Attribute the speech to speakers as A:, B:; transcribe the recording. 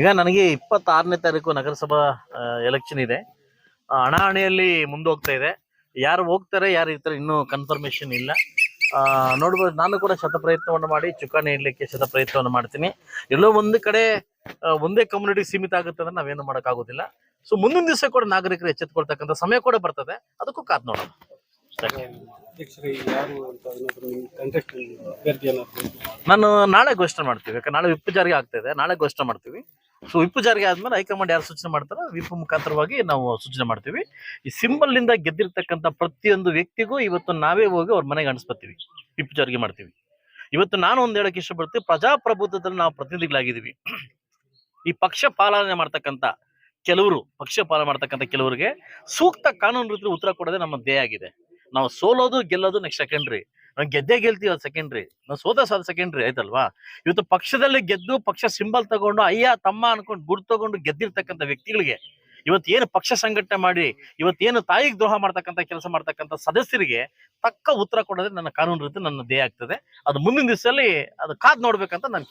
A: ಈಗ ನನಗೆ ಇಪ್ಪತ್ತಾರನೇ ತಾರೀಕು ನಗರಸಭಾ ಎಲೆಕ್ಷನ್ ಇದೆ. ಹಣ ಹಣಾಹಣಿಯಲ್ಲಿ ಮುಂದೋಗ್ತಾ ಇದೆ. ಯಾರು ಹೋಗ್ತಾರೆ ಯಾರು ಇರ್ತಾರೆ ಇನ್ನೂ ಕನ್ಫರ್ಮೇಶನ್ ಇಲ್ಲ. ನೋಡ್ಬೋದು ನಾನು ಕೂಡ ಶತ ಪ್ರಯತ್ನವನ್ನು ಮಾಡಿ ಚುಕ್ಕಾಣಿ ಇಡ್ಲಿಕ್ಕೆ ಶತ ಪ್ರಯತ್ನವನ್ನು ಮಾಡ್ತೀನಿ. ಎಲ್ಲೋ ಒಂದು ಕಡೆ ಒಂದೇ ಕಮ್ಯುನಿಟಿ ಸೀಮಿತ ಆಗುತ್ತೆ ಅಂದ್ರೆ ನಾವೇನು ಮಾಡೋಕ್ಕಾಗೋದಿಲ್ಲ. ಸೊ ಮುಂದಿನ ದಿವಸ ಕೂಡ ನಾಗರಿಕರು ಎಚ್ಚೆತ್ಕೊಳ್ತಕ್ಕಂಥ ಸಮಯ ಕೂಡ ಬರ್ತದೆ. ಅದಕ್ಕೂ ಕಾದ್ ನೋಡೋಣ. ನಾನು ನಾಳೆ ಘೋಷಣೆ ಮಾಡ್ತೀವಿ. ಯಾಕಂದ್ರೆ ನಾಳೆ ವಿಪ್ ಜಾರಿಗೆ ಆಗ್ತಾ ಇದೆ. ನಾಳೆ ಘೋಷಣೆ ಮಾಡ್ತೀವಿ. ಸೊ ವಿಪ್ ಜಾರಿಗೆ ಆದ್ಮೇಲೆ ಹೈಕಮಾಂಡ್ ಯಾರು ಸೂಚನೆ ಮಾಡ್ತಾರೋ, ವಿಪ್ ಮುಖಾಂತರವಾಗಿ ನಾವು ಸೂಚನೆ ಮಾಡ್ತೀವಿ. ಈ ಸಿಂಬಲ್ನಿಂದ ಗೆದ್ದಿರ್ತಕ್ಕಂಥ ಪ್ರತಿಯೊಂದು ವ್ಯಕ್ತಿಗೂ ಇವತ್ತು ನಾವೇ ಹೋಗಿ ಅವ್ರ ಮನೆಗೆ ಅಣಿಸ್ಬತ್ತೀವಿ ವಿಪ್ ಜಾರಿಗೆ ಮಾಡ್ತೀವಿ. ಇವತ್ತು ನಾನು ಒಂದು ಹೇಳಕ್ ಇಷ್ಟಪಡ್ತೀವಿ ಪ್ರಜಾಪ್ರಭುತ್ವದಲ್ಲಿ ನಾವು ಪ್ರತಿನಿಧಿಗಳಾಗಿದ್ದೀವಿ. ಈ ಪಕ್ಷ ಪಾಲನೆ ಮಾಡ್ತಕ್ಕಂಥ ಕೆಲವರು, ಪಕ್ಷ ಪಾಲನೆ ಮಾಡ್ತಕ್ಕಂಥ ಕೆಲವರಿಗೆ ಸೂಕ್ತ ಕಾನೂನು ರೀತಿ ಉತ್ತರ ಕೊಡೋದೇ ನಮ್ಮ ಧ್ಯೇಯ ಆಗಿದೆ. ನಾವು ಸೋಲೋದು, ಗೆಲ್ಲೋದು ನೆಕ್ಸ್ಟ್ ಸೆಕೆಂಡ್ರಿ ನಾವು ಗೆದ್ದೇ ಗೆಲ್ತೀವಿ ಅದು ಸೆಕೆಂಡ್ರಿ ನಾವು ಸೋತ ಸಾದ ಸೆಕೆಂಡ್ರಿ ಆಯ್ತಲ್ವಾ? ಇವತ್ತು ಪಕ್ಷದಲ್ಲಿ ಗೆದ್ದು ಪಕ್ಷ ಸಿಂಬಲ್ ತಗೊಂಡು ಅಯ್ಯ, ತಮ್ಮ ಅನ್ಕೊಂಡು ಗುರು ತಗೊಂಡು ಗೆದ್ದಿರ್ತಕ್ಕಂಥ ವ್ಯಕ್ತಿಗಳಿಗೆ ಇವತ್ತು ಏನು ಪಕ್ಷ ಸಂಘಟನೆ ಮಾಡಿ, ಇವತ್ತೇನು ತಾಯಿಗೆ ದ್ರೋಹ ಮಾಡ್ತಕ್ಕಂಥ ಕೆಲಸ ಮಾಡ್ತಕ್ಕಂಥ ಸದಸ್ಯರಿಗೆ ತಕ್ಕ ಉತ್ತರ ಕೊಡೋದೇ ನನ್ನ ಕಾನೂನು ರೀತಿ ನನ್ನ ದೇಹ ಆಗ್ತದೆ. ಅದು ಮುಂದಿನ ದಿವಸದಲ್ಲಿ ಅದು ಕಾದ್ ನೋಡ್ಬೇಕಂತ ನಾನು